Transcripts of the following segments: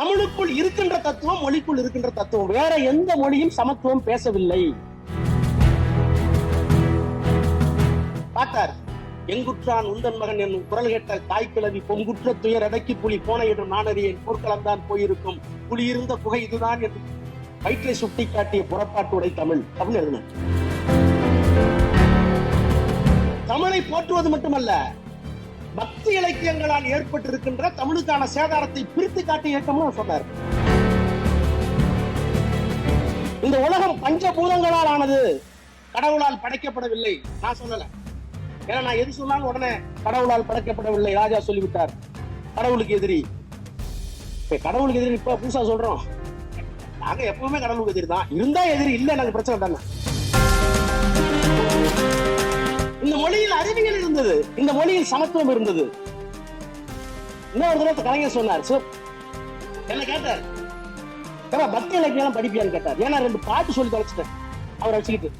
தமிழுக்குள் இருக்கின்ற தத்துவம் மொழிக்குள் இருக்கின்ற தத்துவம். வேற எந்த மொழியும் சமத்துவம் பேசவில்லை. பார்த்தார். எங்குற்றான் உந்தன் மகன் என்னும் குரல் கேட்ட தாய் கிழவி பொங்குற்ற துயர் அடக்கி புலி போன என்று நானறியேன் போர்க்களம்தான் போயிருக்கும். புலி இருந்த புகை இதுதான் என்று வயிற்றை சுட்டி காட்டிய புறப்பாட்டுடை தமிழ். தமிழ் எழுதினார். தமிழை போற்றுவது மட்டுமல்ல பக்தி இலக்கியங்களால் ஏற்பட்டிருக்கின்ற தமிழுக்கான சேதாரத்தை பிரித்து காட்டி இயக்கம்னு சொன்னார். இந்த உலகம் பஞ்சபூதங்களால் ஆனது கடவுளால் படைக்கப்படவில்லை. நான் சொல்லல. ஏன்னா நான் எது சொன்னாலும் உடனே கடவுளால் படைக்கப்படவில்லை. ராஜா சொல்லிவிட்டார். கடவுளுக்கு எதிரி. கடவுளுக்கு எதிரி இப்ப புதுசா சொல்றோம். நாங்க எப்பவுமே கடவுளுக்கு எதிரி தான். இருந்தா எதிரி இல்ல எனக்கு பிரச்சனை தானே இந்த மொழியில் அறிவியல் இருந்தது. இந்த மொழியில் சமத்துவம் இருந்தது. இன்னொரு தடவை கலைஞர் சொன்னார் சோ என்ன கேட்டார். ஏப்பா, பக்தி இலக்கியம் படிப்பியான்னு கேட்டார். ஏன்னா ரெண்டு பாட்டு சொல்லி தொலைச்சிட்டேன். அவரை வச்சுக்கிட்டு.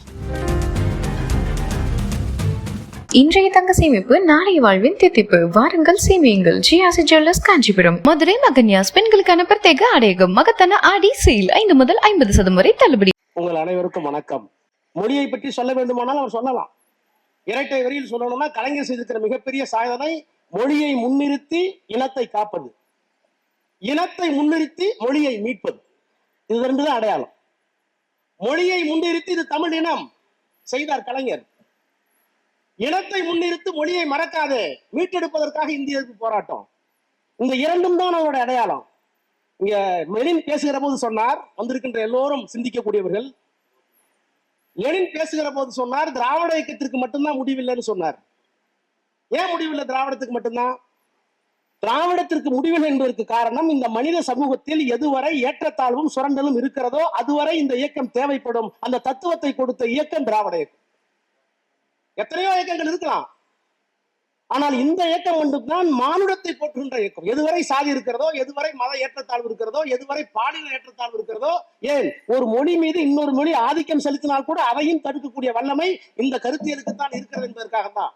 இன்றைய தங்க சேமிப்பு நாளைய வாழ்வின் தித்திப்பு. வாருங்கள் சேமியுங்கள். ஜிஆசி ஜுவல்லர்ஸ் காஞ்சிபுரம். மதுரை மகன்யாஸ் பெண்களுக்கான பிரத்யேக ஆடையகம். மகத்தான ஆடி சேல். ஐந்து முதல் ஐம்பது சதம் வரை தள்ளுபடி. உங்கள் அனைவருக்கும் வணக்கம். மொழியை பற்றி சொல்ல வேண்டுமானால் அவர் சொல்லலாம். இரட்டை வரியில் சொல்லணும்னா கலைஞர் செய்திருக்கிற மிகப்பெரிய சாதனை மொழியை முன்னிறுத்தி இனத்தை காப்பது. இனத்தை முன்னிறுத்தி மொழியை மீட்பது. இது ரெண்டு தான் அடையாளம். மொழியை முன்னிறுத்தி இது தமிழ் இனம் செய்தார் கலைஞர். இனத்தை முன்னிறுத்தி மொழியை மறக்காது மீட்டெடுப்பதற்காக இந்திய போராட்டம். இந்த இரண்டும் தான் அவரோட அடையாளம். இங்க மெலின் பேசுகிற போது சொன்னார் வந்திருக்கின்ற எல்லோரும் சிந்திக்கக்கூடியவர்கள் லெனின் பேசுகிற போது சொன்னார் திராவிட இயக்கத்திற்கு மட்டும்தான் முடிவில்லைன்னு சொன்னார். ஏன் முடிவில்லை? திராவிடத்துக்கு மட்டும்தான். திராவிடத்திற்கு முடிவில்லை என்பதற்கு காரணம் இந்த மனித சமூகத்தில் எதுவரை ஏற்றத்தாழ்வும் சுரண்டலும் இருக்கிறதோ அதுவரை இந்த இயக்கம் தேவைப்படும். அந்த தத்துவத்தை கொடுத்த இயக்கம் திராவிட இயக்கம். எத்தனையோ இயக்கங்கள் இருக்கலாம். ஆனால் இந்த இயக்கம் ஒன்றுதான் மானுடத்தை போற்றுகின்ற இயக்கம். எதுவரை சாதி இருக்கிறதோ எதுவரை மத ஏற்றத்தாழ்வு இருக்கிறதோ எதுவரை பாலின ஏற்றத்தாழ்வு இருக்கிறதோ ஏன்? ஒரு மொழி மீது இன்னொரு மொழி ஆதிக்கம் செலுத்தினால் கூட அதையும் தடுக்கக்கூடிய வல்லமை இந்த கருத்தியலுக்கு தான் இருக்கிறது என்பதற்காகத்தான்.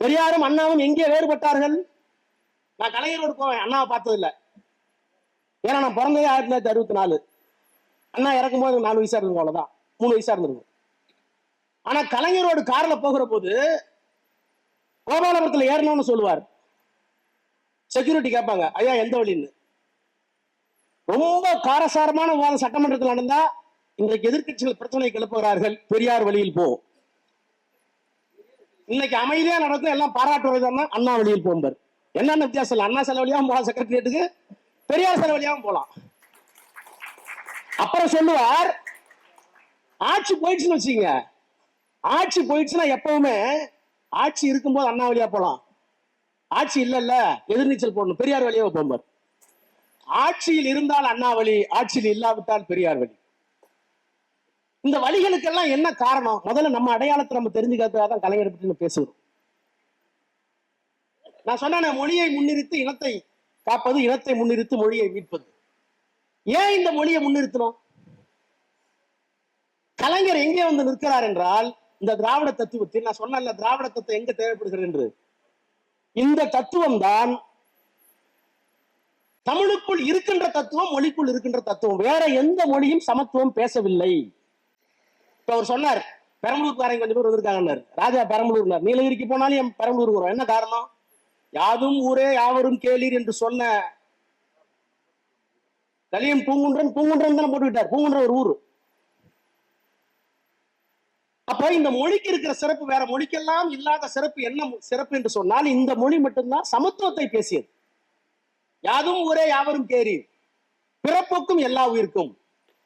பெரியாரும் அண்ணாவும் எங்கே வேறுபட்டார்கள்? நான் கலைஞரோடு போவேன் அண்ணாவை பார்த்தது ஏன்னா நான் பிறந்ததே ஆயிரத்தி தொள்ளாயிரத்தி அறுபத்தி நாலு. அண்ணா இறக்கும் போது நாலு வயசா இருந்திருக்கும் அவ்வளவுதான் மூணு வயசா இருந்திருக்கும். ஆனா கலைஞரோடு கார்ல போகிற போது கோபாலபுரத்தில் ஏறணும்னு சொல்லுவார். செக்யூரிட்டி கேட்பாங்க ஐயா எந்த வழின்னு? ரொம்ப காரசாரமான விவாதம் சட்டமன்றத்தில் நடந்தா இன்றைக்கு எதிர்க்கட்சிகள் பிரச்சனை கிளப்புகிறார்கள் பெரியார் வழியில் போ. இன்னைக்கு அமைதியா நடக்கும் எல்லாம் பாராட்டுவதுன்னா அண்ணா வழியில் போம்பர். என்னென்ன வித்தியாசம் இல்லை? அண்ணா சில போகலாம் செக்ரட்டரியேட்டுக்கு பெரியார் செலவழியாவும் போகலாம். அப்புறம் சொல்லுவார் ஆட்சி போயிடுச்சுன்னு வச்சுங்க ஆட்சி போயிடுச்சுன்னா எப்பவுமே ஆட்சி இருக்கும்போது அண்ணா வழியா போலாம். ஆட்சி இல்லல்ல எதிர்நீச்சல் போடணும் பெரியார் வழியா போம்பார். ஆட்சியில் இருந்தால் அண்ணா வழி ஆட்சியில் இல்லாவிட்டால் பெரியார் வழி. இந்த வழிகளுக்கெல்லாம் என்ன காரணம்? முதல்ல நம்ம அடையாளத்தை நம்ம தெரிஞ்சுக்கிறதுக்காக தான் கலைஞர் பற்றி பேசுகிறோம். நான் சொன்னேன் மொழியை முன்னிறுத்து இனத்தை காப்பது இனத்தை முன்னிறுத்து மொழியை மீட்பது. ஏன் இந்த மொழியை முன்னிறுத்தணும்? கலைஞர் எங்கே வந்து நிற்கிறார் என்றால் இந்த திராவிட தத்துவத்தில் நான் சொன்ன திராவிட தத்துவம் எங்க தேவைப்படுகிறது என்று? இந்த தத்துவம் தான் தமிழுக்குள் இருக்கின்ற தத்துவம் மொழிக்குள் இருக்கின்ற தத்துவம். வேற எந்த மொழியும் சமத்துவம் பேசவில்லை. இப்ப அவர் சொன்னார் பெரம்பலூர்காரங்க கொஞ்சம் பேர் வந்திருக்காங்கன்னாரு. ராஜா பெரம்பலூர்னார். நீலகிரிக்கு போனாலும் என் பெரம்பலூருக்கு வரும். என்ன காரணம்? யாதும் ஊரே யாவரும் கேளீர் என்று சொன்ன கலியம் பூங்குன்றன் பூங்குன்றன் தானே போட்டுக்கிட்டார். பூங்குன்ற ஒரு ஊர். அப்ப இந்த மொழிக்கு இருக்கிற சிறப்பு வேற மொழிக்கெல்லாம் இல்லாத சிறப்பு என்ன சிறப்பு என்று சொன்னால் இந்த மொழி மட்டும்தான் சமத்துவத்தை பேசியது. யாதும் ஒரே யாவரும் கேரி பிறப்புக்கும் எல்லா உயிருக்கும்.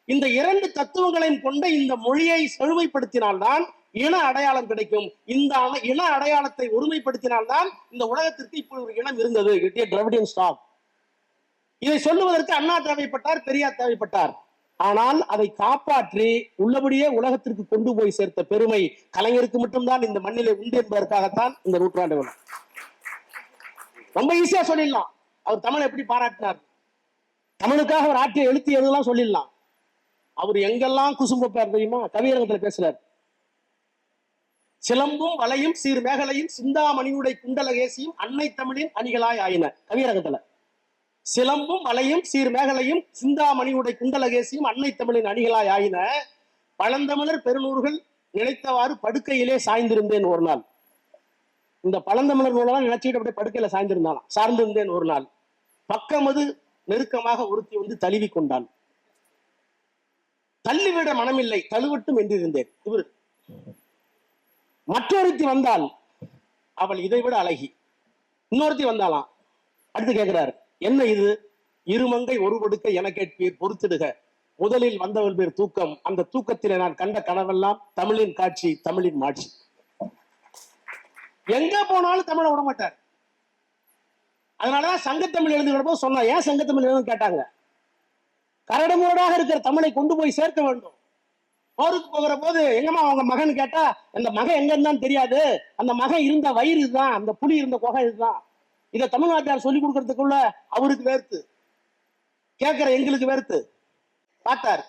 இந்த இரண்டு தத்துவங்களையும் கொண்ட இந்த மொழியை செழுமைப்படுத்தினால்தான் இன அடையாளம் கிடைக்கும். இந்த இன அடையாளத்தை ஒருமைப்படுத்தினால்தான் இந்த உலகத்திற்கு இப்படி ஒரு இனம் இருந்தது. இதை சொல்லுவதற்கு அண்ணா தேவைப்பட்டார் பெரியார் தேவைப்பட்டார். ஆனால் அதை காப்பாற்றி உள்ளபடியே உலகத்திற்கு கொண்டு போய் சேர்த்த பெருமை கலைஞருக்கு மட்டும்தான் இந்த மண்ணிலே உண்டு என்பதற்காகத்தான் இந்த நூற்றாண்டு விழா. ரொம்ப ஈஸியா சொல்லிடலாம். அவர் தமிழை எப்படி பாராட்டினார்? தமிழுக்காக அவர் ஆற்றிய எழுத்து எதுலாம் சொல்லிடலாம்? அவர் எங்கெல்லாம் குசும்பப்பார் தெரியுமா? கவியரங்கத்துல பேசுறார். சிலம்பும் வலையும் சீர் மேகலையும் சிந்தாமணியுடை குண்டலகேசியும் அன்னை தமிழின் அணிகளாய் ஆயின கவியரங்கத்துல. சிலம்பும் மலையும் சீர்மேகலையும் சிந்தாமணியுடைய குண்டலகேசியும் அன்னை தமிழின் அணிகளாய் ஆயின. பழந்தமிழர் பெருநூறுகள் நினைத்தவாறு படுக்கையிலே சாய்ந்திருந்தேன் ஒரு நாள். இந்த பழந்தமிழர் நூலெல்லாம் நினைச்சுக்கிட்டு அப்படியே படுக்கையில சாய்ந்திருந்தான் சார்ந்திருந்தேன் ஒரு நாள். பக்கமது நெருக்கமாக ஒருத்தி வந்து தழுவி கொண்டான் தள்ளிவிட மனமில்லை தழுவட்டும் என்றிருந்தேன். இவர் மற்றொருத்தி வந்தால் அவள் இதைவிட அழகி. இன்னொருத்தி வந்தாலாம் அடுத்து கேட்கிறாரு என்ன இது? இருமங்கை ஒரு கொடுக்க என கேட்பீர் பொறுத்திடுக. முதலில் வந்தவள் பேர் தூக்கம். அந்த தூக்கத்திலே நான் கண்ட கனவெல்லாம் தமிழின் காட்சி தமிழின் மாட்சி. எங்க போனாலும் தமிழை விட மாட்டார். அதனாலதான் சங்கத்தமிழ் எழுதுகிற சொன்னா ஏன் சங்கத்தமிழ் எழுதுன்னு கேட்டாங்க. கரடுமுரடாக இருக்கிற தமிழை கொண்டு போய் சேர்க்க வேண்டும். போருக்கு போகிற போது எங்கம்மா அவங்க மகன் கேட்டா அந்த மகன் எங்க இருந்தான்னு தெரியாது. அந்த மகன் இருந்த வயிறு இதுதான். அந்த புலி இருந்த குகை இதுதான். இதை தமிழ்நாட்டார் சொல்லி கொடுக்கறதுக்குள்ள அவருக்கு வேர்த்து கேட்கிற எங்களுக்கு வேர்த்து பார்த்தார்.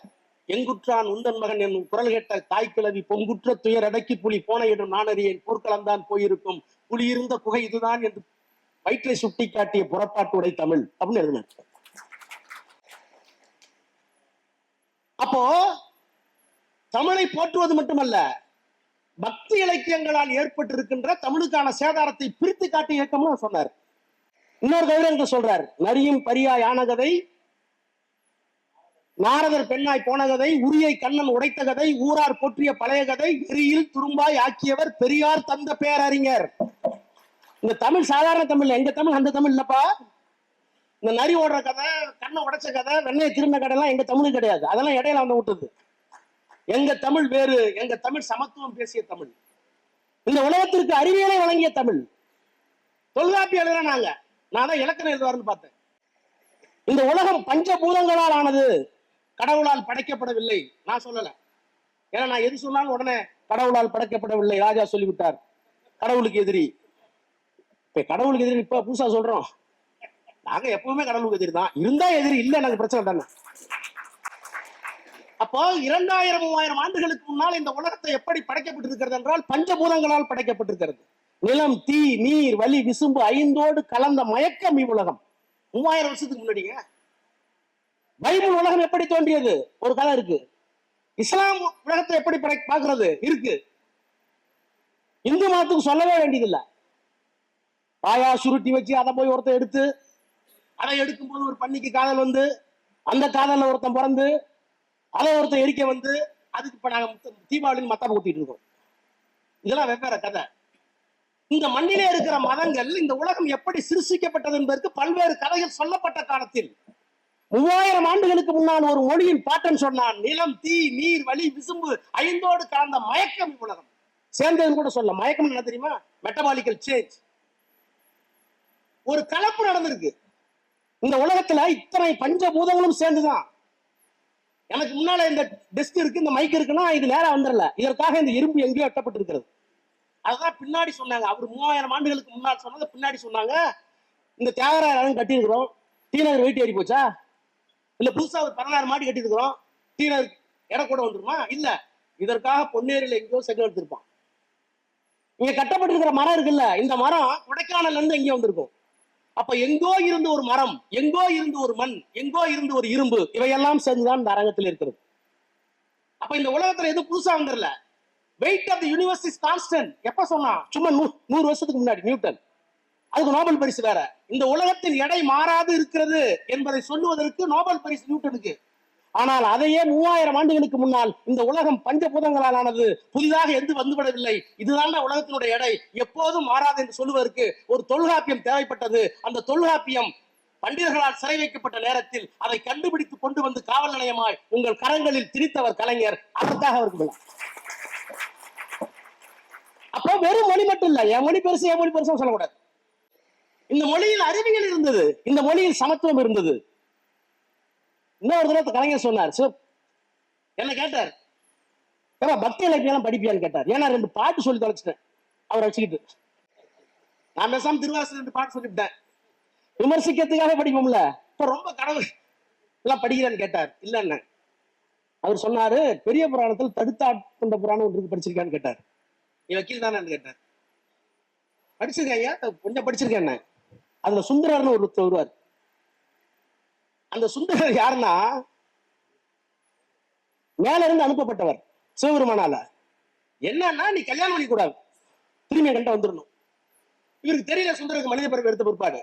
எங்குற்றான் உந்தன் மகன் என்னும் குரல் கேட்ட தாய் கிழவி பொங்குற்ற துயர் அடக்கி புலி போன இடம் நானறியேன். போர்க்களம்தான் போயிருக்கும். புலி இருந்த குகை இதுதான் என்று வயிற்றை சுட்டி காட்டிய புறப்பாட்டு உடை தமிழ் அப்படின்னு எழுதினார். அப்போ தமிழை போற்றுவது மட்டுமல்ல பக்தி இலக்கியங்களால் ஏற்பட்டிருக்கின்ற தமிழுக்கான சேதாரத்தை பிரித்து காட்டி இயக்கம்னு சொன்னார். இன்னொரு கவிதை சொல்றார். நரியும் பரியாய் ஆனகதை நாரதர் பெண்ணாய் போன கதை உரியை கண்ணன் உடைத்த கதை ஊரார் போற்றிய பழைய கதை எரியில் துரும்பாய் ஆக்கியவர் பெரியார் தந்த பேரறிஞர். இந்த தமிழ் சாதாரண தமிழ் எங்க தமிழ் அந்த தமிழ் இல்லப்பா. இந்த நரி ஓடுற கதை கண்ணை உடைச்ச கதை வெண்ணெய் திரும்ப கதை எங்க தமிழ் கிடையாது. அதெல்லாம் இடையில வந்து விட்டது. எங்க தமிழ் வேறு எங்க தமிழ் சமத்துவம் பேசிய தமிழ். இந்த உலகத்திற்கு அறிவியலை வழங்கிய தமிழ். தொல்காப்பி நாங்க. நான் தான் இலக்கணம் எழுதுவார்னு பார்த்தேன். இந்த உலகம் பஞ்சபூதங்களால் ஆனது கடவுளால் படைக்கப்படவில்லை. நான் சொல்லல. ஏன்னா நான் எது சொன்னாலும் உடனே கடவுளால் படைக்கப்படவில்லை. ராஜா சொல்லிவிட்டார். கடவுளுக்கு எதிரி. இப்ப கடவுளுக்கு எதிரி இப்ப புதுசா சொல்றோம். நாங்க எப்பவுமே கடவுளுக்கு எதிரி தான். இருந்தா எதிரி இல்ல எனக்கு பிரச்சனை தானே அப்போ இரண்டாயிரம் மூவாயிரம் ஆண்டுகளுக்கு முன்னால் இந்த உலகத்தை எப்படி படைக்கப்பட்டிருக்கிறது என்றால் பஞ்சபூதங்களால் படைக்கப்பட்டிருக்கிறது. நிலம் தீ நீர் வலி விசும்பு ஐந்தோடு கலந்த மயக்கம் இவ்வுலகம். மூவாயிரம் வருஷத்துக்கு முன்னாடிங்க. பைபிள் உலகம் எப்படி தோன்றியது? ஒரு கதை இருக்கு. இஸ்லாம் உலகத்தை எப்படி படை இருக்கு. இந்து மதத்துக்கு சொல்லவே வேண்டியதில்லை. பாயா சுருட்டி வச்சு அதை போய் ஒருத்தன் எடுத்து அதை எடுக்கும்போது ஒரு பண்ணிக்கு காதல் வந்து அந்த காதல்ல ஒருத்தன் பிறந்து அதை ஒருத்தன் எரிக்க வந்து அதுக்கு இப்போ நாங்கள் தீபாவளின்னு மத்தாப்ப ஊற்றிட்டு இருக்கோம். இதெல்லாம் வெவ்வேறு கதை. இந்த மண்ணிலே இருக்கிற மதங்கள் இந்த உலகம் எப்படி சிருஷிக்கப்பட்டது என்பதற்கு பல்வேறு கதைகள் சொல்லப்பட்ட காலத்தில். மூவாயிரம் ஆண்டுகளுக்கு முன்னால் ஒரு மொழியின் பாட்டன் சொன்னான் நிலம் தீ நீர் வலி விசும்பு ஐந்தோடு கலந்த மயக்கம் உலகம். சேர்ந்ததுன்னு கூட சொல்ல மயக்கம் என்ன தெரியுமா? மெட்டபாலிக்கல் சேஞ்ச் ஒரு கலப்பு நடந்திருக்கு. இந்த உலகத்துல இத்தனை பஞ்சபூதங்களும் சேர்ந்துதான். எனக்கு முன்னால இந்த டெஸ்க் இருக்கு இந்த மைக் இருக்குன்னா இது நேரம் வந்துடல. இதற்காக இந்த இரும்பு எங்கேயோ எட்டப்பட்டிருக்கிறது அதுதான் பின்னாடி சொன்னாங்க. அவர் மூவாயிரம் ஆண்டுகளுக்கு முன்னால் சொன்னதை பின்னாடி சொன்னாங்க. இந்த தியாகராயன் கட்டியிருக்கிறோம். டீநகர் வெயிட் ஏறி போச்சா? இல்ல புதுசா ஒரு பதினாறு மாடி கட்டியிருக்கிறோம். டீநகர் இடம் கூட வந்துருமா? இல்ல. இதற்காக பொன்னேரியில எங்கேயோ செங்கல் எடுத்திருப்பான். இங்க கட்டப்பட்டிருக்கிற மரம் இருக்குல்ல இந்த மரம் கொடைக்கானல்ல இருந்து எங்கேயோ வந்திருக்கும். அப்ப எங்கோ இருந்து ஒரு மரம் எங்கோ இருந்து ஒரு மண் எங்கோ இருந்து ஒரு இரும்பு இவையெல்லாம் சேர்ந்துதான் இந்த அரங்கத்தில் இருக்கிறது. அப்ப இந்த உலகத்துல எதுவும் புதுசா வந்துடல? Weight of the universe is constant எப்ப சொன்னா? சும்மா நூ- நூறு வருஷத்துக்கு முன்னாடி நியூட்டன். அதுக்கு நோபல் பரிசு வேற. இந்த உலகத்தின் எடை மாறாது இருக்கிறது என்பதை சொல்லுவதற்கு நோபல் பரிசு நியூட்டனுக்கு. ஆனால் அதையே மூவாயிரம் ஆண்டுகளுக்கு முன்னால் இந்த உலகம் பஞ்சபூதங்களால் ஆனது புதிதாக எந்த வந்துவிடவில்லை. இதுதான் உலகத்தினுடைய எடை. எப்போதும் மாறாது என்று சொல்லுவதற்கு ஒரு தொல்காப்பியம் தேவைப்பட்டது. அந்த தொல்காப்பியம் பண்டிதர்களால் சிறை வைக்கப்பட்ட நேரத்தில் அதை கண்டுபிடித்து கொண்டு வந்து காவல் நிலையமாய் உங்கள் கரங்களில் திணித்தவர் கலைஞர். அதற்காக அவர்கள் அப்போ வெறும் மொழி மட்டும் இல்ல என் மொழி பெருசு என் மொழி பெருசும் சொல்லக்கூடாது. இந்த மொழியில் அறிவியல் இருந்தது இந்த மொழியில் சமத்துவம் இருந்தது. இன்னொரு தடவை கலைஞர் சொன்னார் சார் என்ன கேட்டார்? ஏன்னா பக்தி இலக்கியம் படிப்பியான்னு கேட்டார். ஏன்னா ரெண்டு பாட்டு சொல்லி தொலைச்சிட்டேன் அவரை வச்சுக்கிட்டு. நான் பேசாம திருவாசல் ரெண்டு பாட்டு சொல்லிவிட்டேன். விமர்சிக்கிறதுக்காக படிப்போம்ல இப்ப ரொம்ப கடவுள் எல்லாம் படிக்கிறேன்னு கேட்டார். இல்ல அவர் சொன்னாரு பெரிய புராணத்தில் தடுத்தாட்கொண்ட புராணம் ஒன்று இருக்கு படிச்சிருக்கான்னு கேட்டார். நீ வக்கீல் தானே கேட்டேன் படிச்சிருக்கேன் ஐயா கொஞ்சம் படிச்சிருக்கேன் என்ன? அதுல சுந்தரர்னு ஒரு ஒருத்தர் வருவார். அந்த சுந்தரர் யாருன்னா மேல இருந்து அனுப்பப்பட்டவர் சிவபெருமானால. என்னன்னா நீ கல்யாணம் பண்ணி கூடாது திரும்பி கண்ட வந்துடணும் இவருக்கு தெரியல சுந்தரருக்கு மனித பிறப்பு எடுத்த பிற்பாடு.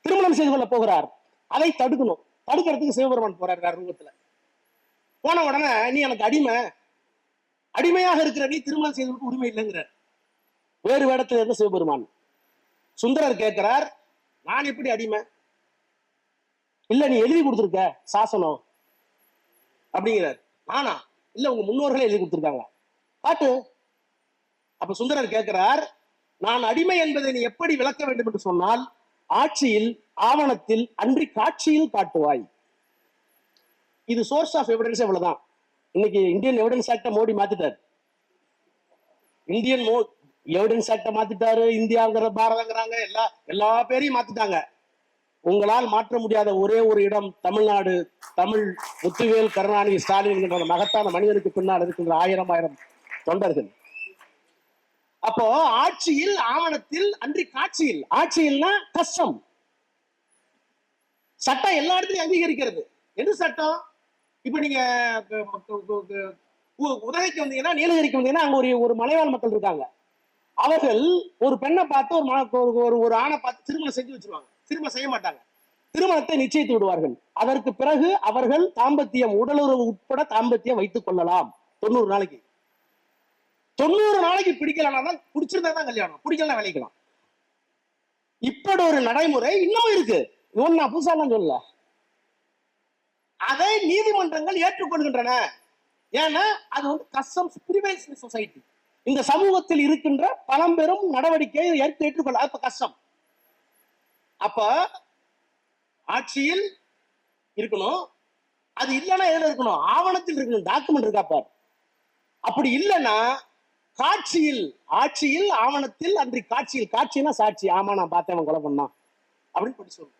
திருமணம் செய்து கொள்ள போகிறார். அதை தடுக்கணும். தடுக்கிறதுக்கு சிவபெருமான் போறார் ரூபத்துல. போன உடனே நீ எனக்கு அடிமை. அடிமையாக இருக்கிற நீ திருமணம் செய்வதற்கு உரிமை இல்லைங்கிற வேறு வேடத்தில் இருந்த சிவபெருமான்? சுந்தரர் கேட்கிறார் நான் எப்படி அடிமை? இல்ல நீ எழுதி கொடுத்துருக்க சாசனம். அப்படிங்கிறார். நானா? இல்ல உங்க முன்னோர்களே எழுதி கொடுத்துருக்காங்க பாட்டு. அப்ப சுந்தரர் கேட்கிறார் நான் அடிமை என்பதை நீ எப்படி விளக்க வேண்டும் என்று சொன்னால் ஆட்சியில் ஆவணத்தில் அன்றி காட்சியில் காட்டுவாய். இது சோர்ஸ் ஆஃப் எவிடன்ஸ் இவ்வளவுதான். இன்னைக்கு இந்தியன் எவிடன்ஸ் ஆக்டை மோடி மாத்திட்டார். இந்தியன் மோ எவிடன்ஸ் ஆக்டை மாத்திட்டாரு இந்தியாங்கிற பாரதங்கிறாங்க எல்லா எல்லா பேரையும் மாத்திட்டாங்க. உங்களால் மாற்ற முடியாத ஒரே ஒரு இடம் தமிழ்நாடு தமிழ் முத்துவேல் கருணாநிதி ஸ்டாலின் என்கின்ற மகத்தான மனிதனுக்கு பின்னால் இருக்கின்ற ஆயிரம் ஆயிரம் தொண்டர்கள். அப்போ ஆட்சியில் ஆவணத்தில் அன்றி காட்சியில் ஆட்சியில்னா கஷ்டம். சட்டம் எல்லா இடத்துலயும் அங்கீகரிக்கிறது. எது சட்டம்? இப்ப நீங்க உ- உதகைக்கு வந்தீங்கன்னா நீலகிரிக்கு வந்தீங்கன்னா அங்க ஒரு ஒரு மலைவாழ் மக்கள் இருக்காங்க. அவர்கள் ஒரு பெண்ணை பார்த்து ஒரு மன- ஒரு- ஒரு ஆணை பார்த்து திருமணம் செஞ்சு வச்சிருவாங்க. திருமணம் செய்ய மாட்டாங்க. திருமணத்தை நிச்சயித்து விடுவார்கள். அதற்கு பிறகு அவர்கள் தாம்பத்தியம் உடலுறவு உட்பட தாம்பத்தியம் வைத்துக் கொள்ளலாம். தொண்ணூறு நாளைக்கு. தொண்ணூறு நாளைக்கு பிடிக்கலனா தான் பிடிச்சிருந்தா தான் கல்யாணம். பிடிக்கலாம் விளைக்கலாம் இப்படி ஒரு நடைமுறை இன்னும் இருக்கு. இவன் நான் புதுசாலாம் சொல்லல. அதை நீதிமன்றங்கள் ஏற்றுக்கொள்கின்றன. ஏன்னா அது வந்து கஸ்டம்ஸ் பிரிவைல்ஸ் சொசைட்டி இந்த சமூகத்தில் இருக்கின்ற பழம்பெரும் நடவடிக்கையை ஏற்று ஏற்றுக்கொள்ள அப்ப கஷ்டம் அப்ப ஆட்சியில் இருக்கணும். அது இல்லைன்னா எதுல இருக்கணும்? ஆவணத்தில் இருக்கணும். டாக்குமெண்ட் இருக்கா பார். அப்படி இல்லைன்னா காட்சியில் ஆட்சியில் ஆவணத்தில் அன்றி காட்சியில் காட்சினா சாட்சி. ஆமா நான் பார்த்தேன் அவன் கொலை பண்ணான். அப்படின்னு சொல்லி சொல்லணும்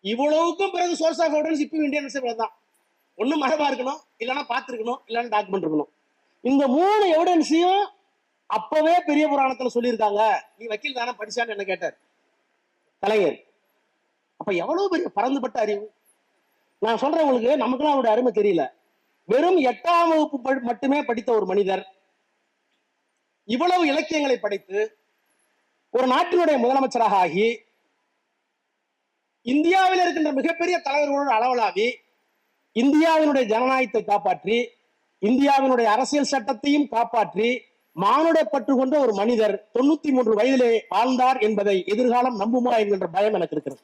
இவ்வளவுக்கும் பிறகு சோர்ஸ் ஆஃப் எவிடன்ஸ் இப்போ இந்தியன் தான். ஒன்றும் மரபா இருக்கணும் இல்லைன்னா பார்த்துருக்கணும் இல்லைன்னா டாக்குமெண்ட் இருக்கணும். இந்த மூணு எவிடன்ஸையும் அப்பவே பெரிய புராணத்துல சொல்லியிருக்காங்க. நீ வக்கீல் தானே படிச்சான்னு என்ன கேட்டார்? கலைஞர். அப்ப எவ்வளவு பெரிய பறந்துபட்ட அறிவு? நான் சொல்றேன் உங்களுக்கு நமக்குலாம் அவருடைய அருமை தெரியல. வெறும் எட்டாம் வகுப்பு மட்டுமே படித்த ஒரு மனிதர். இவ்வளவு இலக்கியங்களை படைத்து ஒரு நாட்டினுடைய முதலமைச்சராக ஆகி இந்தியாவில் இருக்கின்ற மிகப்பெரிய தலைவர்களோடு அளவலாவி இந்தியாவினுடைய ஜனநாயகத்தை காப்பாற்றி இந்தியாவினுடைய அரசியல் சட்டத்தையும் காப்பாற்றி மானுட பற்று கொண்ட ஒரு மனிதர் தொண்ணூத்தி மூன்று வயதிலே வாழ்ந்தார் என்பதை எதிர்காலம் நம்புமா என்கின்ற பயம் எனக்கு இருக்கிறது.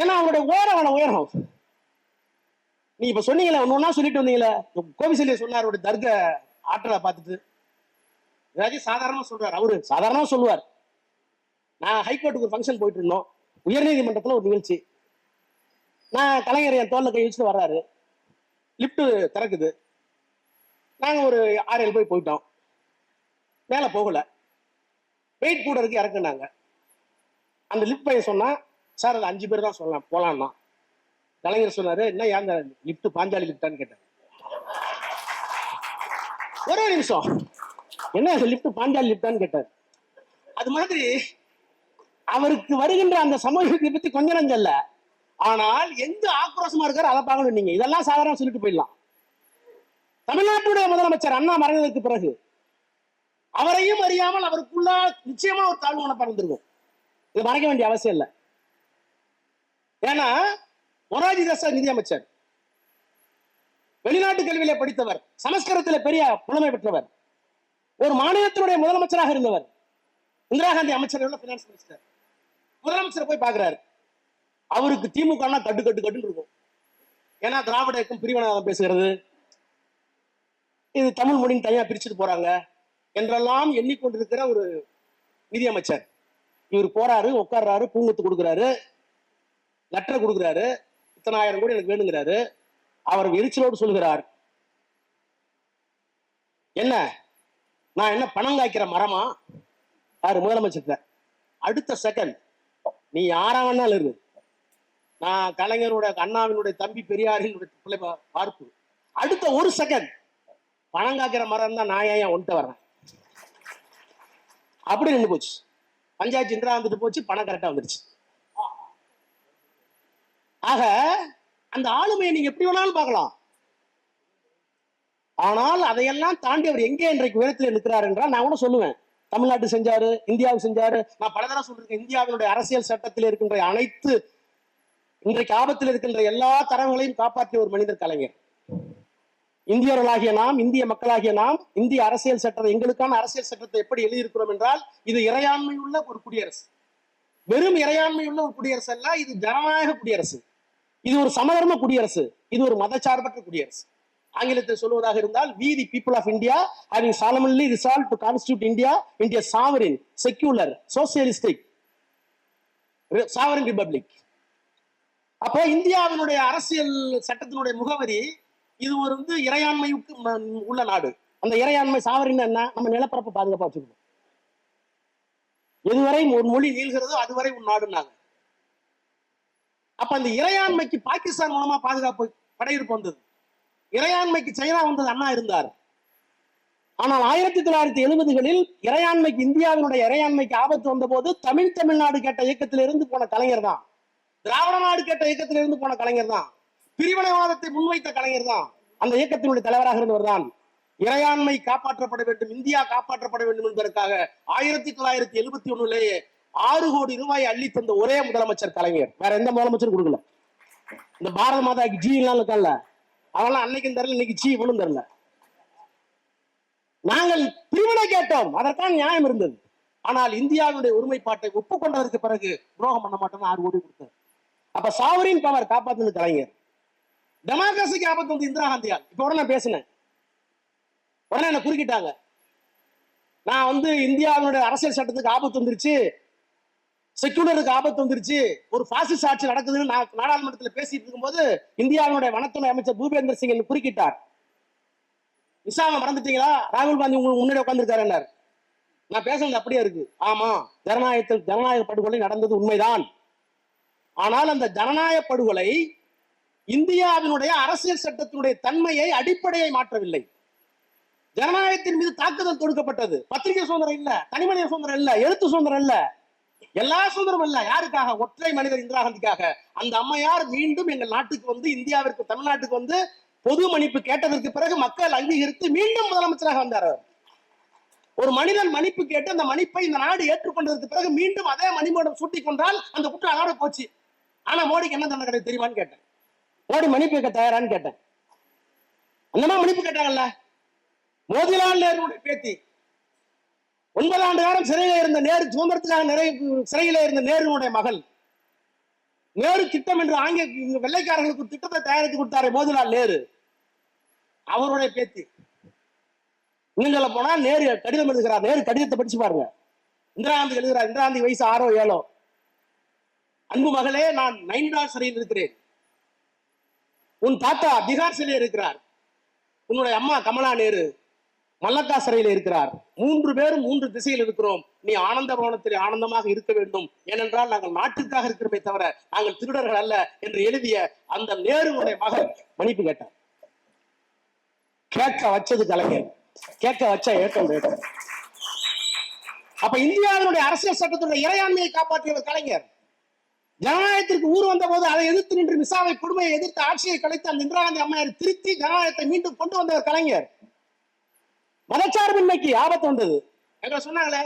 ஏன்னா அவனுடைய உயரம் அவன உயரம். நீ இப்ப சொன்னீங்களே ஒண்ணு சொல்லிட்டு வந்தீங்களே கோவிசல்ய சொன்னார் அவருடைய தர்க்க ஆற்றலை பார்த்துட்டு. ஏதாச்சும் சாதாரணமா சொல்றாரு அவரு சாதாரணமா சொல்லுவார். நான் ஹைகோர்ட்டுக்கு ஒரு ஃபங்க்ஷன் போயிட்டு இருந்தோம். உயர்நீதிமன்றத்தில் ஒரு நிகழ்ச்சி. நான் கலைஞர் என் தோல்ல கை வச்சுட்டு வர்றாரு. லிஃப்ட்டு திறக்குது. நாங்கள் ஒரு ஆறு ஏழு போய் போயிட்டோம். மேலே போகலை. வெயிட் கூட இருக்கு இறக்குனாங்க. அந்த லிஃப்ட் பையன் சொன்னால் சார் அது அஞ்சு பேர் தான் சொல்லலாம் போகலான்னா கலைஞர் சொன்னாரு என்ன ஏன் அந்த லிஃப்ட் பாஞ்சாலி லிஃப்டான்னு கேட்டார். ஒரே நிமிஷம். என்ன லிஃப்ட் பாஞ்சாலி லிஃப்டான்னு கேட்டார்? அது மாதிரி அவருக்கு வருகின்ற அந்த சமூகத்தை பத்தி கொஞ்ச நஞ்சம் இல்ல ஆனால் எந்த ஆக்ரோஷமா இருக்காரோ அதை பார்க்கணும் நீங்க. இதெல்லாம் சாதாரண சொல்லிட்டு போயிடலாம். தமிழ்நாட்டுடைய முதலமைச்சர் அண்ணா மறைந்ததற்கு பிறகு அவரையும் அறியாமல் அவருக்குள்ள நிச்சயமா ஒரு தாழ்வு மனப்பாடம் இருந்திருக்கும் இது மறைக்க வேண்டிய அவசியம் இல்லை. ஏன்னா மொராஜி தேசாய் நிதியமைச்சர் வெளிநாட்டு கல்வியில படித்தவர் சமஸ்கிருதத்தில் பெரிய புலமை பெற்றவர் ஒரு மாநிலத்தினுடைய முதலமைச்சராக இருந்தவர் இந்திரா காந்தி அமைச்சர் பினான்ஸ் மினிஸ்டர் முதலமைச்சர் போய் பாக்குறாரு. அவருக்கு திமுக கட்டு கட்டு கட்டுன்னு இருக்கும். ஏன்னா திராவிட இயக்கம் பிரிவினவாதம் பேசுகிறது. இது தமிழ் மொழின்னு தனியா பிரிச்சுட்டு போறாங்க. என்றெல்லாம் எண்ணிக்கொண்டிருக்கிற ஒரு நிதியமைச்சர் இவர் போறாரு உட்கார்றாரு பூங்கத்து கொடுக்குறாரு லெட்டர் கொடுக்குறாரு இத்தனை ஆயிரம் கோடி எனக்கு வேணுங்கிறாரு. அவர் எரிச்சலோடு சொல்கிறார் என்ன? நான் என்ன பணம் காய்க்கிற மரமா? யாரு? முதலமைச்சர் அடுத்த செகண்ட் நீ யாரா வேணாலும் இரு. நான் கலைஞருடைய அண்ணாவினுடைய தம்பி பெரியாரினுடைய பிள்ளை பா- பார்ப்பு. அடுத்த ஒரு செகண்ட் பணம் காக்கிற மரம் தான் நான் ஏன் ஒன்ட்ட வர்றேன்? அப்படி நின்று போச்சு. பஞ்சாயத்து இந்திரா வந்துட்டு போச்சு பணம் கரெக்டா வந்துருச்சு. ஆக அந்த ஆளுமையை நீங்க எப்படி வேணாலும் பார்க்கலாம். ஆனால் அதையெல்லாம் தாண்டி அவர் எங்கே இன்றைக்கு உயரத்தில் நிற்கிறார் என்றால் நான் கூட சொல்லுவேன். தமிழ்நாட்டு செஞ்சாரு இந்தியாவுக்கு செஞ்சாரு. நான் பல தடவை சொல்லிருக்கேன் இந்தியாவினுடைய அரசியல் சட்டத்தில் இருக்கின்ற அனைத்து இன்றைக்கு ஆபத்தில் இருக்கின்ற எல்லா தரவுகளையும் காப்பாற்றிய ஒரு மனிதர் கலைஞர். இந்தியர்களாகிய நாம் இந்திய மக்களாகிய நாம் இந்திய அரசியல் சட்டத்தை எங்களுக்கான அரசியல் சட்டத்தை எப்படி எழுதியிருக்கிறோம் என்றால் இது இறையாண்மை உள்ள ஒரு குடியரசு. வெறும் இறையாண்மை உள்ள ஒரு குடியரசு அல்ல இது ஜனநாயக குடியரசு. இது ஒரு சமதர்ம குடியரசு. இது ஒரு மதச்சார்பற்ற குடியரசு. ஆங்கிலத்தில் சொல்வதாக இருந்தால் we the people of India having solemnly resolve to constitute India India sovereign secular socialistic sovereign republic அப்போ இந்தியாவினுடைய அரசியல் சட்டத்தினுடைய முகவரி இது ஒரு வந்து இறையாண்மைக்கு உள்ள நாடு. அந்த இறையாண்மை சாவரின் என்ன? நம்ம நிலப்பரப்பை பாதுகாப்பா வச்சுக்கணும். எதுவரை ஒரு மொழி நீள்கிறதோ அதுவரை உன் நாடுனாங்க அப்ப அந்த இறையாண்மைக்கு பாகிஸ்தான் மூலமா பாதுகாப்பு படையெடுப்பு வந்தது. இறையாண்மைக்கு சைனா வந்தது அண்ணா இருந்தார். ஆனால் ஆயிரத்தி தொள்ளாயிரத்தி எழுபதுகளில் இறையாண்மைக்கு இந்தியாவினுடைய இறையாண்மைக்கு ஆபத்து வந்த போது தமிழ் தமிழ்நாடு கேட்ட இயக்கத்திலிருந்து போன கலைஞர் தான். திராவிட நாடு கேட்ட இயக்கத்திலிருந்து போன கலைஞர் தான். பிரிவினைவாதத்தை முன்வைத்த கலைஞர் தான். அந்த இயக்கத்தினுடைய தலைவராக இருந்தவர் தான். இறையாண்மை காப்பாற்றப்பட வேண்டும் இந்தியா காப்பாற்றப்பட வேண்டும் என்பதற்காக ஆயிரத்தி தொள்ளாயிரத்தி எழுபத்தி ஒண்ணுலேயே ஆறு கோடி ரூபாய் அள்ளி தந்த ஒரே முதலமைச்சர் கலைஞர். வேற எந்த முதலமைச்சரும் கொடுக்கல. இந்த பாரத மாதா ஜி எல்லாம் இருக்கல அவெல்லாம் அன்னைக்கும் தரல இன்னைக்கு சீ இவனும் தரல. நாங்கள் பிரிவினை கேட்டோம் அதற்கான நியாயம் இருந்தது. ஆனால் இந்தியாவுடைய ஒருமைப்பாட்டை ஒப்புக்கொண்டதற்கு பிறகு துரோகம் பண்ண மாட்டோம்னு ஆறு கோடி கொடுத்தார். அப்ப சாவரின் பவர் காப்பாத்துன்னு கலைஞர் டெமோக்ரஸிக்கு ஆபத்து வந்து இந்திரா காந்தியால். இப்ப உடனே பேசினேன். உடனே என்ன குறுக்கிட்டாங்க. நான் வந்து இந்தியாவினுடைய அரசியல் சட்டத்துக்கு ஆபத்து வந்துருச்சு. செக்குலருக்கு ஆபத்து வந்துருச்சு. ஒரு பாசிஸ்ட் ஆட்சி நடக்குதுன்னு நான் நாடாளுமன்றத்தில் பேசிட்டு இருக்கும்போது இந்தியாவினுடைய வனத்துறை அமைச்சர் பூபேந்தர் சிங் என்ன குறுக்கிட்டார். நிசாம மறந்துட்டீங்களா? ராகுல் காந்தி உங்களுக்கு முன்னாடி உட்காந்துருக்காரு நான் பேசுறது அப்படியே இருக்கு. ஆமா ஜனநாயகத்தில் ஜனநாயக படுகொலை நடந்தது உண்மைதான். ஆனால் அந்த ஜனநாயக படுகொலை இந்தியாவினுடைய அரசியல் சட்டத்தினுடைய தன்மையை அடிப்படையை மாற்றவில்லை. ஜனநாயகத்தின் மீது தாக்குதல் தொடுக்கப்பட்டது. பத்திரிகை சுதந்திரம் இல்ல தனிமனித சுதந்திரம் இல்ல எழுத்து சுதந்திரம் இல்ல. எல்லா சுதந்திரம் இல்ல. யாருக்காக? ஒற்றை மனிதர் இந்திரா காந்திக்காக. அந்த அம்மையார் மீண்டும் எங்கள் நாட்டுக்கு வந்து இந்தியாவிற்கு தமிழ்நாட்டுக்கு வந்து பொது மன்னிப்பு கேட்டதற்கு பிறகு மக்கள் அங்கீகரித்து மீண்டும் முதலமைச்சராக வந்தார் ஒரு மனிதன் மன்னிப்பு கேட்டு அந்த மன்னிப்பை இந்த நாடு ஏற்றுக்கொண்டதற்கு பிறகு மீண்டும் அதே மணிமோடம் சூட்டிக் கொண்டால் அந்த குற்றம் அதோட போச்சு. ஆனா மோடிக்கு என்ன தண்டனை கிடையாது தெரியுமான்னு கேட்டேன். மோடி மன்னிப்பு கேட்க தயாரான்னு கேட்டேன். அந்த மாதிரி மன்னிப்பு கேட்டாங்கல்ல? மோதிலால் நேருடைய பேத்தி. ஒன்பது ஆண்டு காலம் சிறையில இருந்த நேரு சுதந்திரத்துக்காக நிறைய சிறையில இருந்த நேருனுடைய மகள். நேரு திட்டம் என்று ஆங்கில வெள்ளைக்காரர்களுக்கு ஒரு திட்டத்தை தயாரித்து கொடுத்தாரு மோதிலால் நேரு. அவருடைய பேத்தி. நீங்கள சொல்ல போனா நேரு கடிதம் எழுதுகிறார். நேரு கடிதத்தை படிச்சு பாருங்க. இந்திரா காந்தி எழுதுகிறார். இந்திரா காந்தி வயசு ஆறோ ஏழோ. அன்பு மகளே நான் நைன்டா சிறையில் இருக்கிறேன். உன் தாத்தா பீகார் சிறையில் இருக்கிறார். உன்னுடைய அம்மா கமலா நேரு. மல்லக்கா சிறையில் இருக்கிறார். மூன்று பேரும் மூன்று திசையில் இருக்கிறோம். நீ ஆனந்த பவனத்தில் ஆனந்தமாக இருக்க வேண்டும். ஏனென்றால் நாங்கள் நாட்டுக்காக இருக்கிறமே தவிர நாங்கள் திருடர்கள் அல்ல என்று எழுதிய அந்த நேருடைய மகன் மன்னிப்பு கேட்டார். கேட்க வச்சது கலைஞர். கேட்க வச்ச ஏக்கம் ஏக்கம் அப்ப இந்தியாவினுடைய அரசியல் சட்டத்தினுடைய இறையாண்மையை காப்பாற்றியவர் கலைஞர். ஜனநாயகத்திற்கு ஊர் வந்த போது அதை எதிர்த்து நின்று மிசாவை கொடுமையை எதிர்த்து ஆட்சியை கலைத்து அந்த இந்திரா காந்தி அம்மையார் திருத்தி ஜனநாயகத்தை மீண்டும் கொண்டு வந்தவர் கலைஞர். மதச்சார்பின்மைக்கு ஆபத்து வந்தது. எங்க சொன்னாங்களே?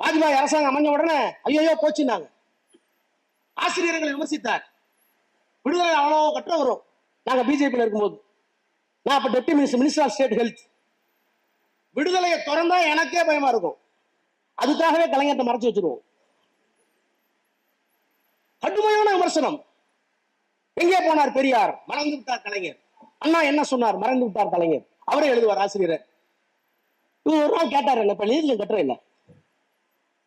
வாஜ்பாய் அரசாங்கம் அமைஞ்ச உடனே ஐயோ போச்சுன்னாங்க. ஆசிரியர்களை விமர்சித்தார். விடுதலை அவ்வளோ கட்ட வரும். நாங்க பிஜேபியில் இருக்கும்போது. நான் அப்ப deputy minister minister of state health விடுதலையை திறந்தா எனக்கே பயமா இருக்கும். அதுக்காகவே கலைஞர்கிட்ட மறைச்சு வச்சிருவோம். கடுமையான விமர்சனம். எங்கே போனார் பெரியார்? மறந்து விட்டார் கலைஞர். அண்ணா என்ன சொன்னார்? மறந்து விட்டார் கலைஞர். அவரே எழுதுவார் ஆசிரியர். இவர் ஒரு நாள் கேட்டார் என்ன இப்ப நீதியம் கட்டுற இல்ல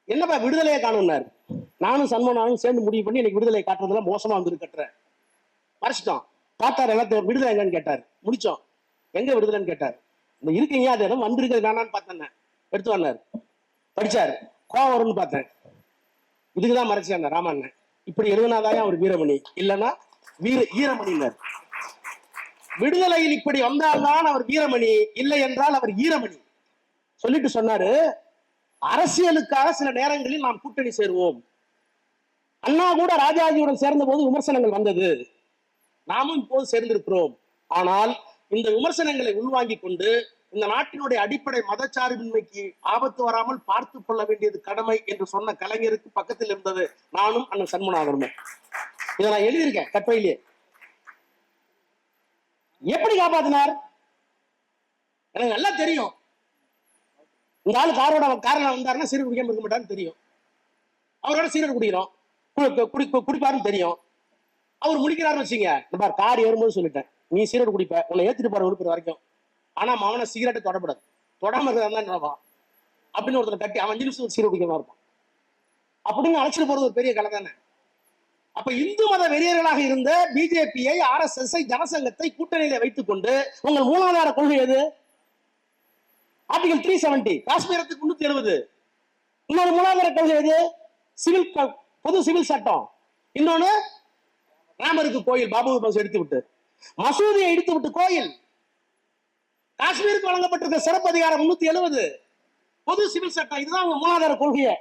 என்னப்பா விடுதலையை காணும்னாரு. நானும் சன்மனானும் சேர்ந்து முடிவு பண்ணி எனக்கு விடுதலை காட்டுறதுல மோசமா வந்து கட்டுறேன். மறைச்சிட்டோம். பார்த்தார் எல்லாத்தையும் விடுதலை எங்கன்னு கேட்டார். முடிச்சோம். எங்க விடுதலைன்னு கேட்டார். இந்த இருக்கீங்க அது இடம் வந்திருக்கிறது வேணான்னு பார்த்தேன் எடுத்து வந்தார். படிச்சார். கோவம் வரும்னு பார்த்தேன். இதுக்குதான் மறைச்சாங்க ராமண்ணன் இப்படி எழுதினாதான் அவர் வீரமணி. இல்லைன்னா வீர ஈரமணினர் விடுதலையில் இப்படி வந்தால்தான் அவர் வீரமணி. இல்லை என்றால் அவர் ஈரமணி. சொல்லிட்டு சொன்னாரு அரசியலுக்காக சில நேரங்களில் நாம் கூட்டணி சேருவோம். அண்ணா கூட ராஜாஜியுடன் சேர்ந்த போது விமர்சனங்கள் வந்தது. நாமும் இப்போது சேர்ந்திருக்கிறோம். ஆனால் இந்த விமர்சனங்களை உள்வாங்கிக் கொண்டு இந்த நாட்டினுடைய அடிப்படை மதச்சார்பின்மைக்கு ஆபத்து வராமல் பார்த்து கொள்ள வேண்டியது கடமை என்று சொன்ன கலைஞருக்கு பக்கத்தில் இருந்தது நானும் அண்ணன் சண்முனாகரமும் இதை நான் எழுதியிருக்கேன் கற்பையிலேயே எப்படி காப்பாத்தினார்? எனக்கு நல்லா தெரியும். இந்த ஆளு காரோட காரில் வந்தாருன்னா சீரட் குடிக்காம இருக்க மாட்டாருன்னு தெரியும். அவரோட சீரர் குடிக்கிறோம். குடி குடிப்பாருன்னு தெரியும். அவர் முடிக்கிறாருன்னு வச்சுங்க இந்த பார் கார் ஏறும்போது சொல்லிட்டேன். நீ சீரட் குடிப்ப உன்னை ஏத்திட்டு போற விழுப்புரம் வரைக்கும். ஆனா மவனை சிகரெட்டை தொடப்படாது. தொடாம இருக்கிறதா தான் அப்படின்னு ஒருத்தர் கட்டி அவன் அஞ்சு நிமிஷம் சீரட் குடிக்காம இருப்பான். அப்படின்னு அழைச்சிட்டு போறது ஒரு பெரிய கலை தானே. அப்ப இந்து மத வெறியர்களாக இருந்த பிஜேபியை ஆர் எஸ் எஸ் ஜனசங்கத்தை கூட்டணியில வைத்துக் கொண்டு உங்கள் மூலாதார கொள்கை எது? ஆர்டிகல் த்ரீ செவன்டி காஷ்மீரத்துக்கு முன்னூத்தி எழுபது. இன்னொரு மூலாதார கொள்கை எது? சிவில் பொது சிவில் சட்டம். இன்னொன்னு ராமருக்கு கோயில் பாபு பஸ் எடுத்து விட்டு மசூதியை இடித்து விட்டு கோயில். காஷ்மீருக்கு வழங்கப்பட்டிருக்க சிறப்பு அதிகாரம் முன்னூத்தி எழுபது. பொது சிவில் சட்டம் இதுதான் அவங்க மூலாதார கொள்கையை.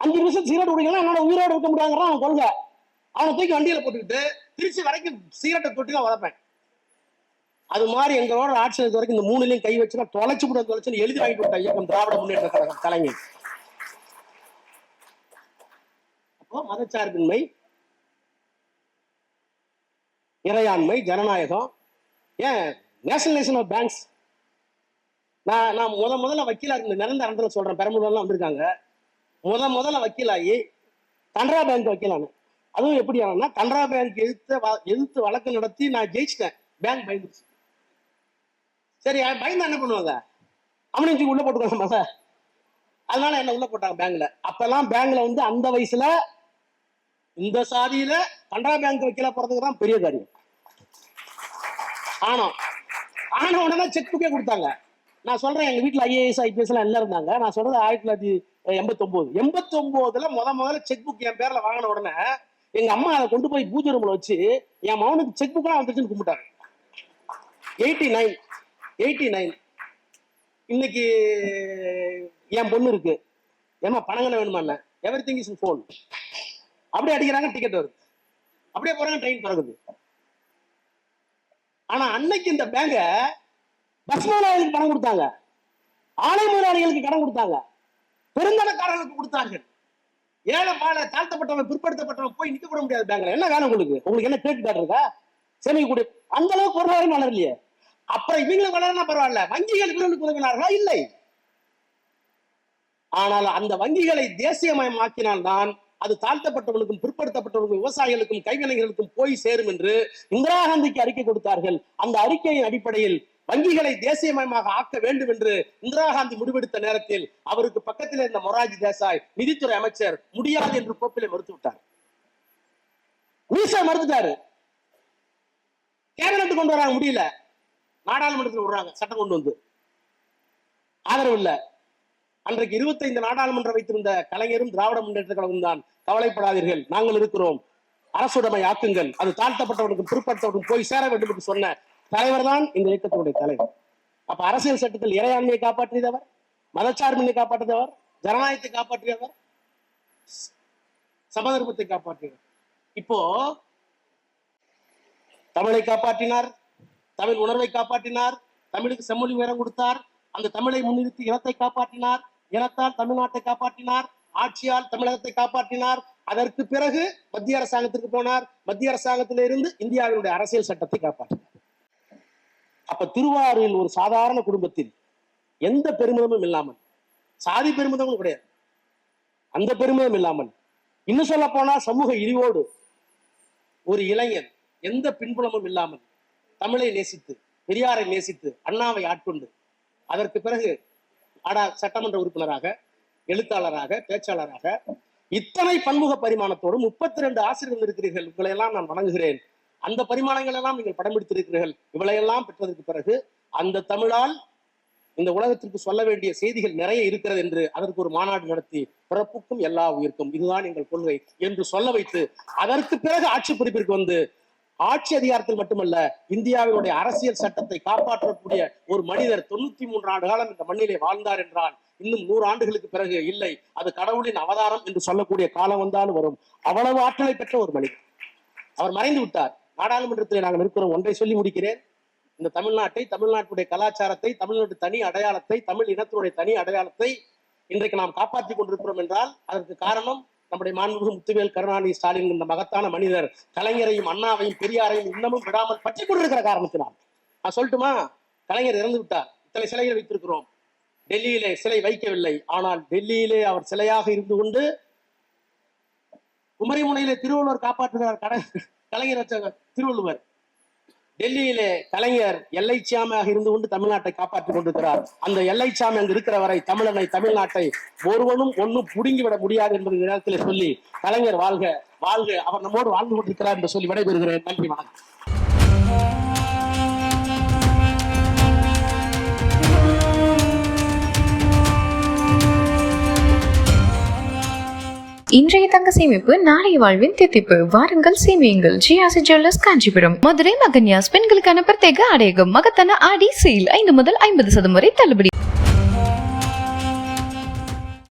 அஞ்சு நிமிஷம் சிகரெட் குடிக்கலாம் என்னோட உயிரோடு இருக்க முடியாதுங்கிறான் அவன் கொள்கை. அவனை தூக்கி வண்டியில போட்டுக்கிட்டு திருச்சி வரைக்கும் சிகரெட்டை தொட்டி தான் வளர்ப்பேன் அது மாதிரி எங்களோட ஆட்சி இது வரைக்கும் இந்த மூணுலையும் கை வச்சுனா தொலைச்சு கூட தொலைச்சுன்னு எழுதி வாங்கி கொடுத்த இயக்கம் திராவிட முன்னேற்ற கழகம் கலைஞர் அப்போ மதச்சார்பின்மை இறையாண்மை ஜனநாயகம் ஏன்? நேஷனலைசேஷன் ஆஃப் பேங்க்ஸ் நான் நான் முத முதல்ல வக்கீலா இருந்த நிரந்தர இடத்துல சொல்றேன். பெரம்பலூர்லாம் வந்திருக்காங்க. முத முதல்ல வக்கீலாகி கனரா பேங்க் வக்கீலானு அதுவும் எப்படி ஆனா கனரா பேங்க் எதிர்த்து வ- எதிர்த்து வழக்கு நடத்தி நான் ஜெயிச்சிட்டேன். பேங்க் பயந்துருச்சு சரி அவன் பயந்தா என்ன பண்ணுவாங்க? அவனை வச்சு உள்ள போட்டுக்கணும் மத அதனால என்ன உள்ள போட்டாங்க பேங்க்ல. அப்பெல்லாம் பேங்க்ல வந்து அந்த வயசுல இந்த சாதியில கனரா பேங்க் வைக்கல போறதுக்கு தான் பெரிய காரியம். ஆனா ஆன உடனே செக் புக்கே கொடுத்தாங்க. நான் சொல்றேன் எங்க வீட்டுல ஐஏஎஸ் ஐபிஎஸ் எல்லாம் எல்லாம் இருந்தாங்க. நான் சொல்றது ஆயிரத்தி தொள்ளாயிரத்தி எண்பத்தி ஒன்பது எண்பத்தி ஒன்பதுல முத முதல்ல செக் புக் என் பேர்ல வாங்கின உடனே எங்க அம்மா அதை கொண்டு போய் பூஜை ரூம்ல வச்சு என் மகனுக்கு செக் புக் வந்துருச்சுன்னு கும்பிட்டாங்க. Eighty nine eighty nine. இன்னைக்கு என் பொண்ணு இருக்கு. ஏமா பணங்களை வேணுமா என்ன? எவ்ரி திங் இஸ் ஃபோன் அப்படியே அடிக்கிறாங்க டிக்கெட் வருது. அப்படியே போறாங்க ட்ரெயின் பிறகுது ஆனா அன்னைக்கு இந்த பேங்க பஸ் முதலாளிகளுக்கு பணம் கொடுத்தாங்க. ஆலை முதலாளிகளுக்கு கடன் கொடுத்தாங்க. பெருந்தனக்காரர்களுக்கு கொடுத்தார்கள். ஏழை பாலை தாழ்த்தப்பட்டவன் பிற்படுத்தப்பட்டவன் போய் நிக்க கூட முடியாது பேங்க்ல என்ன வேணும் உங்களுக்கு? உங்களுக்கு என்ன கிரெடிட் கார்டு இருக்கா? சேமிக்கக்கூடிய அந்த அளவுக்கு பொருளாதாரம் வளரலையே. அப்புறம் இவங்களும் வளரனா பரவாயில்ல. வங்கிகள் இவர்களுக்கு உதவினார்களா இல்லை. ஆனால் அந்த வங்கிகளை தேசியமயமாக்கினால்தான் அது தாழ்த்தப்பட்டவர்களுக்கும் பிற்படுத்தப்பட்டவர்களுக்கும் விவசாயிகளுக்கும் கைவினைகளுக்கும் போய் சேரும் என்று இந்திரா காந்திக்கு அறிக்கை கொடுத்தார்கள். அந்த அறிக்கையின் அடிப்படையில் வங்கிகளை தேசியமயமாக ஆக்க வேண்டும் என்று இந்திரா காந்தி முடிவெடுத்த நேரத்தில் அவருக்கு பக்கத்தில் இருந்த மொராஜி தேசாய் நிதித்துறை அமைச்சர் முடியாது என்று கோப்பிலை மறுத்து விட்டார் மீசா மறுத்துட்டாரு. கேபினட் கொண்டு வராங்க முடியல. நாடாளுமன்றத்தில் விடுறாங்க சட்டம் கொண்டு வந்து. ஆதரவு இல்லை. அன்றைக்கு இருபத்தைந்து நாடாளுமன்றம் வைத்திருந்த கலைஞரும் திராவிட முன்னேற்ற கழகம் தான் கவலைப்படாதீர்கள். நாங்கள் இருக்கிறோம். அரசுடைமை ஆக்குங்கள். அது தாழ்த்தப்பட்டவனுக்கு பிற்படுத்தவனுக்கு போய் சேர வேண்டும் என்று சொன்ன தலைவர் தான் இந்த இயக்கத்தினுடைய தலைவர். அப்ப அரசியல் சட்டத்தில் இறையாண்மையை காப்பாற்றியவர் மதச்சார்பினை காப்பாற்றியவர் ஜனநாயகத்தை காப்பாற்றியவர் சமதர்மத்தை காப்பாற்றியவர். இப்போ தமிழை காப்பாற்றினார். தமிழ் உணர்வை காப்பாற்றினார். தமிழுக்கு செம்மொழி உயரம் கொடுத்தார். அந்த தமிழை முன்னிறுத்தி இனத்தை காப்பாற்றினார். இனத்தால் தமிழ்நாட்டை காப்பாற்றினார். ஆட்சியால் தமிழகத்தை காப்பாற்றினார். அதற்கு பிறகு மத்திய அரசாங்கத்திற்கு போனார். மத்திய அரசாங்கத்திலிருந்து இந்தியாவினுடைய அரசியல் சட்டத்தை காப்பாற்றினார். அப்ப திருவாரூரில் ஒரு சாதாரண குடும்பத்தில் எந்த பெருமிதமும் இல்லாமல் சாதி பெருமிதமும் கிடையாது. அந்த பெருமிதம் இல்லாமல் இன்னும் சொல்ல போனா சமூக இழிவோடு ஒரு இளைஞன் எந்த பின்புலமும் இல்லாமல் தமிழை நேசித்து பெரியாரை நேசித்து அண்ணாவை ஆட்கொண்டு அதற்கு பிறகு அடா சட்டமன்ற உறுப்பினராக எழுத்தாளராக பேச்சாளராக இத்தனை பன்முக பரிமாணத்தோடு முப்பத்தி ரெண்டு ஆசிரியர்கள் இருக்கிறீர்கள் உங்களை எல்லாம் நான் வணங்குகிறேன். அந்த பரிமாணங்கள் எல்லாம் நீங்கள் படம் பிடித்திருக்கிறீர்கள் இவளையெல்லாம் பெற்றதற்கு பிறகு அந்த தமிழால் இந்த உலகத்திற்கு சொல்ல வேண்டிய செய்திகள் நிறைய இருக்கிறது என்று அதற்கு ஒரு மாநாடு நடத்தி பிறப்புக்கும் எல்லா உயிர்க்கும் இதுதான் எங்கள் கொள்கை என்று சொல்ல வைத்து அதற்கு பிறகு ஆட்சி பொறுப்பிற்கு வந்து ஆட்சி அதிகாரத்தில் மட்டுமல்ல இந்தியாவினுடைய அரசியல் சட்டத்தை காப்பாற்றக்கூடிய ஒரு மனிதர் தொண்ணூத்தி மூன்று ஆண்டு காலம் இந்த மண்ணிலே வாழ்ந்தார் என்றால் இன்னும் நூறு ஆண்டுகளுக்கு பிறகு இல்லை. அது கடவுளின் அவதாரம் என்று சொல்லக்கூடிய காலம் வந்தாலும் வரும். அவ்வளவு ஆற்றலை பெற்ற ஒரு மனிதர். அவர் மறைந்து விட்டார். நாடாளுமன்றத்தில் நாங்கள் இருக்கிறோம். ஒன்றை சொல்லி முடிக்கிறேன். இந்த தமிழ்நாட்டை தமிழ்நாட்டுடைய கலாச்சாரத்தை தமிழ்நாட்டு தனி அடையாளத்தை தமிழ் இனத்தினுடைய தனி அடையாளத்தை இன்றைக்கு நாம் காப்பாற்றிக் கொண்டிருக்கிறோம் என்றால் அதற்கு காரணம் நம்முடைய மாண்புமிகு முத்துவேல் கருணாநிதி ஸ்டாலின் இந்த மகத்தான மனிதர் கலைஞரையும் அண்ணாவையும் பெரியாரையும் இன்னமும் விடாமல் பற்றி கொண்டிருக்கிற காரணத்தினால். நான் சொல்லட்டுமா? கலைஞர் இறந்து விட்டார். இத்தனை சிலைகள் வைத்திருக்கிறோம். டெல்லியிலே சிலை வைக்கவில்லை. ஆனால் டெல்லியிலே அவர் சிலையாக இருந்து கொண்டு குமரிமுனையிலே திருவள்ளுவர் காப்பாற்றுகிறார் கட- கலைஞர் வச்ச திருவள்ளுவர். டெல்லியிலே கலைஞர் எல்லைச்சாமியாக இருந்து கொண்டு தமிழ்நாட்டை காப்பாற்றிக் கொண்டிருக்கிறார். அந்த எல்லைச்சாமி அங்கு இருக்கிற வரை தமிழனை தமிழ்நாட்டை ஒருவனும் ஒன்னும் புடுங்கி விட முடியாது என்பதை நேரத்தில் சொல்லி கலைஞர் வாழ்க வாழ்க. அவர் நம்மோடு வாழ்ந்து கொண்டிருக்கிறார் என்று சொல்லி விடைபெறுகிறேன். நன்றி வணக்கம். இன்றைய தங்க சேமிப்பு நாளைய வாழ்வின் தித்திப்பு. வாருங்கள் சேமியுங்கள். ஜியாசி ஜுவல்லர்ஸ் காஞ்சிபுரம். மதுரை மகன்யாஸ் பெண்களுக்கான பிரத்யேக அடையகம் மகத்தான ஆடி சேல். ஐந்து முதல் ஐம்பது சதம் வரை தள்ளுபடி.